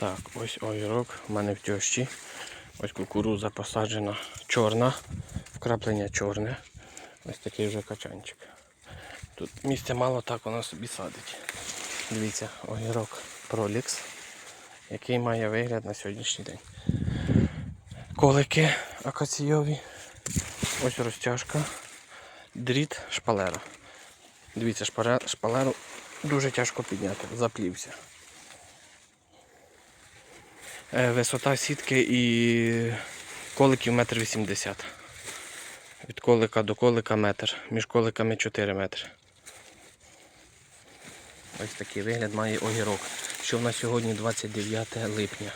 Так, ось огірок в мене в тьощі. Ось кукуруза посаджена чорна, вкраплення чорне. Ось такий вже качанчик. Тут місця мало, так вона собі садить. Дивіться, огірок Пролікс, який має вигляд на сьогоднішній день. Колики акаційові. Ось розтяжка. Дріт шпалера. Дивіться, шпалеру дуже тяжко підняти, заплівся. Е, Висота сітки і коликів метр вісімдесят. Від колика до колика метр. Між коликами 4 метри. Ось такий вигляд має огірок. Що в нас сьогодні 29 липня.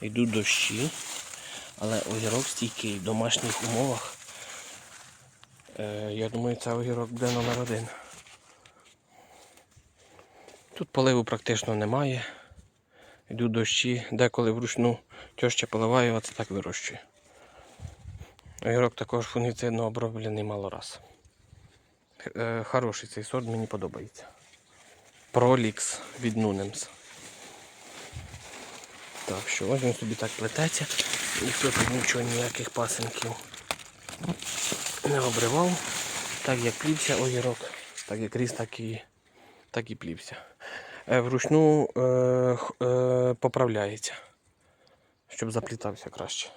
Йдуть дощі, але огірок стійкий в домашніх умовах. Е, я думаю, це огірок буде номер один. Тут поливу практично немає. Йдуть дощі, деколи вручну тьоща поливає, оце так вирощує. Огірок також фунгіцидно оброблений мало раз. Е, хороший цей сорт, мені подобається. Пролікс від Нунемс. Так, що ось він собі так плететься. Ніхто тут нічого ніяких пасенків не обривав. Так як плівся огірок, так як ріс, так і, так і плівся. Е, вручну е, е, поправляється, щоб заплітався краще.